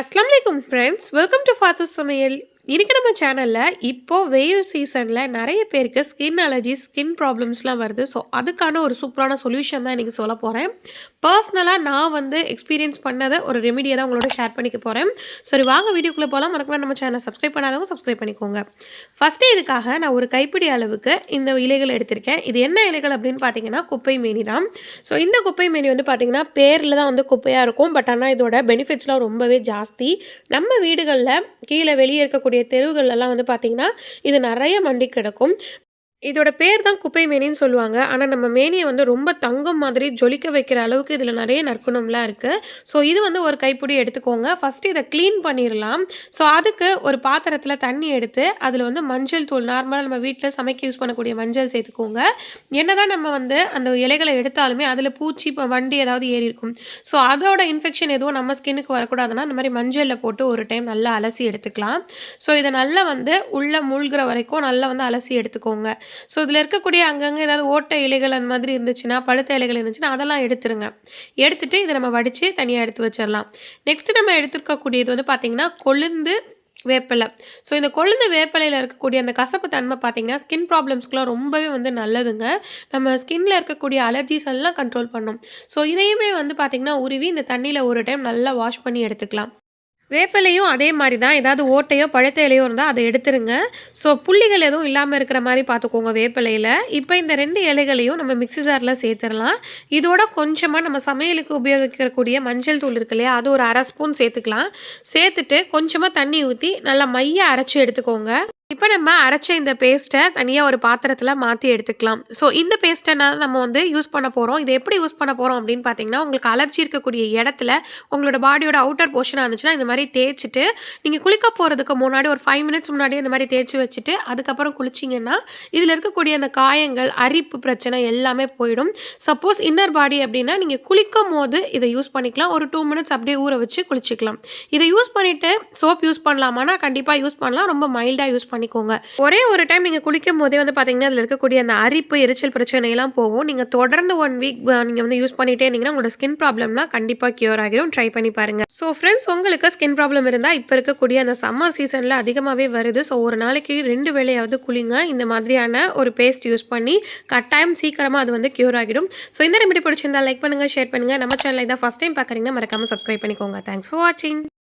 வணக்கம் friends welcome to ஃபாத்து சமையல் இன்றைக்கி நம்ம சேனலில் இப்போது வெயில் சீசனில் நிறைய பேருக்கு ஸ்கின் அலர்ஜி ஸ்கின் ப்ராப்ளம்ஸ்லாம் வருது. ஸோ அதுக்கான ஒரு சூப்பரான சொல்யூஷன் தான் இன்றைக்கி சொல்ல போகிறேன் பர்சனலாக நான் வந்து எக்ஸ்பீரியன்ஸ் பண்ணதை ஒரு ரெமிடியை தான் உங்களோட ஷேர் பண்ணிக்க போகிறேன் சரி வாங்க வீடியோக்குள்ளே போகலாம் மறக்காம நம்ம சேனல் சப்ஸ்கிரைப் பண்ணாதவங்க சப்ஸ்கிரைப் பண்ணிக்கோங்க. ஃபஸ்ட்டு இதுக்காக நான் ஒரு கைப்பிடி அளவுக்கு இந்த இலைகள் எடுத்திருக்கேன். இது என்ன இலைகள் அப்படின்னு பார்த்தீங்கன்னா குப்பை மேனி தான். ஸோ இந்த குப்பை மேனி வந்து பார்த்தீங்கன்னா பேரில் தான் வந்து குப்பையாக இருக்கும். பட் ஆனால் இதோட பெனிஃபிட்ஸ்லாம் ரொம்பவே ஜாஸ்தி நம்ம வீடுகளில் கீழே வெளியே இருக்கக்கூடிய தெருவுகள்லாம் வந்து பார்த்திங்கன்னா இது நிறைய மண்டி கிடக்கும். இதோட பேர் தான் குப்பை மேனின்னு சொல்லுவாங்க. ஆனால் நம்ம மேனியை வந்து ரொம்ப தங்கம் மாதிரி ஜொலிக்க வைக்கிற அளவுக்கு இதில் நிறைய நற்குணம்லாம் இருக்குது ஸோ இது வந்து ஒரு கைப்பிடி எடுத்துக்கோங்க. ஃபஸ்ட்டு இதை க்ளீன் பண்ணிடலாம் ஸோ அதுக்கு ஒரு பாத்திரத்தில் தண்ணி எடுத்து அதில் வந்து மஞ்சள் தூள் நார்மலாக நம்ம வீட்டில் சமைக்க யூஸ் பண்ணக்கூடிய மஞ்சள் சேர்த்துக்கோங்க. என்ன தான் நம்ம வந்து அந்த இலைகளை எடுத்தாலுமே அதில் பூச்சி இப்போ வண்டி ஏதாவது ஏறி இருக்கும். ஸோ அதோட இன்ஃபெக்ஷன் எதுவும் நம்ம ஸ்கின்னுக்கு வரக்கூடாதுன்னா இந்த மாதிரி மஞ்சளில் போட்டு ஒரு டைம் நல்லா அலசி எடுத்துக்கலாம். ஸோ இதை நல்லா வந்து உள்ளே மூழ்கிற வரைக்கும் நல்லா வந்து அலசி எடுத்துக்கோங்க. ஸோ இதில் இருக்கக்கூடிய அங்கங்கே ஏதாவது ஓட்ட இலைகள் அந்த மாதிரி இருந்துச்சுன்னா பழுத்த இலைகள் இருந்துச்சுன்னா அதெல்லாம் எடுத்துருங்க. எடுத்துகிட்டு இதை நம்ம வடித்து தனியாக எடுத்து வச்சிடலாம் நெக்ஸ்ட்டு நம்ம எடுத்துருக்கக்கூடியது வந்து பார்த்திங்கன்னா கொழுந்து வேப்பிலை. ஸோ இந்த கொழுந்து வேப்பிலையில் இருக்கக்கூடிய அந்த கசப்பு தன்மை பார்த்திங்கன்னா ஸ்கின் ப்ராப்ளம்ஸ்க்குலாம் ரொம்பவே வந்து நல்லதுங்க. நம்ம ஸ்கின்னில் இருக்கக்கூடிய அலர்ஜிஸ் எல்லாம் கண்ட்ரோல் பண்ணும். ஸோ இதையுமே வந்து பார்த்திங்கன்னா உருவி இந்த தண்ணியில் ஒரு டைம் நல்லா வாஷ் பண்ணி எடுத்துக்கலாம். வேப்பிலையும் அதே மாதிரி தான் ஏதாவது ஓட்டையோ பழுத்த இலையோ இருந்தால் அதை எடுத்துருங்க. ஸோ புள்ளிகள் எதுவும் இல்லாமல் இருக்கிற மாதிரி பார்த்துக்கோங்க வேப்பிலையில். இப்போ இந்த ரெண்டு இலைகளையும் நம்ம மிக்சி ஜாரில் சேர்த்துடலாம். இதோட கொஞ்சமாக நம்ம சமையலுக்கு உபயோகிக்கக்கூடிய மஞ்சள் தூள் இருக்கு இல்லையா அது ஒரு அரை ஸ்பூன் சேர்த்துக்கலாம். சேர்த்துட்டு கொஞ்சமாக தண்ணி ஊற்றி நல்லா மைய அரைச்சி எடுத்துக்கோங்க. இப்போ நம்ம அரைச்ச இந்த பேஸ்ட்டை தனியாக ஒரு பாத்திரத்தில் மாற்றி எடுத்துக்கலாம். ஸோ இந்த பேஸ்ட்டை நம்ம வந்து யூஸ் பண்ண போகிறோம் இதை எப்படி யூஸ் பண்ண போகிறோம் அப்படின்னு பார்த்தீங்கன்னா உங்களுக்கு அலர்ஜி இருக்கக்கூடிய இடத்துல உங்களோட பாடியோட அவுட்டர் போர்ஷனாக இருந்துச்சுன்னா இந்த மாதிரி தேய்ச்சிட்டு நீங்கள் குளிக்க போகிறதுக்கு முன்னாடி ஒரு ஃபைவ் மினிட்ஸ் முன்னாடி இந்த மாதிரி தேய்ச்சி வச்சுட்டு அதுக்கப்புறம் குளிச்சிங்கன்னா இதில் இருக்கக்கூடிய அந்த காயங்கள் அரிப்பு பிரச்சனை எல்லாமே போயிடும். சப்போஸ் இன்னர் பாடி அப்படின்னா நீங்கள் குளிக்கும் போது இதை யூஸ் பண்ணிக்கலாம். ஒரு டூ மினிட்ஸ் அப்படியே ஊற வச்சு குளிச்சிக்கலாம். இதை யூஸ் பண்ணிவிட்டு சோப் யூஸ் பண்ணலாமான்னா கண்டிப்பாக யூஸ் பண்ணலாம். ரொம்ப மைல்டாக யூஸ் பண்ணலாம் பண்ணிக்கோங்க. ஒரே ஒரு டைம் நீங்கள் குளிக்கும் போதே வந்து பார்த்தீங்கன்னா அதில் இருக்கக்கூடிய அந்த அரிப்பு எரிச்சல் பிரச்சனையெல்லாம் போகும். நீங்கள் தொடர்ந்து ஒன் வீக் நீங்கள் வந்து யூஸ் பண்ணிட்டே இருந்தீங்கன்னா உங்களோட ஸ்கின் ப்ராப்ளம்லாம் கண்டிப்பாக க்யூர் ஆகிடும் ட்ரை பண்ணி பாருங்கள் ஸோ ஃப்ரெண்ட்ஸ் உங்களுக்கு ஸ்கின் ப்ராப்ளம் இருந்தால் இப்போ இருக்கக்கூடிய அந்த சம்மர் சீசனில் அதிகமாகவே வருது. ஸோ ஒரு நாளைக்கு ரெண்டு வேலையாவது குளிங்க. இந்த மாதிரியான ஒரு பேஸ்ட் யூஸ் பண்ணி கட்டாயம் சீக்கிரமாக அது வந்து க்யூர் ஆகிடும். ஸோ இந்த ரெமெடி பிடிச்சிருந்தா லைக் பண்ணுங்கள் ஷேர் பண்ணுங்கள் நம்ம சேனலை தான் ஃபஸ்ட் டைம் பார்க்குறீங்கன்னா மறக்காமல் சப்ஸ்கிரைப் பண்ணிக்கோங்க. தேங்க்ஸ் ஃபார் வாட்சிங்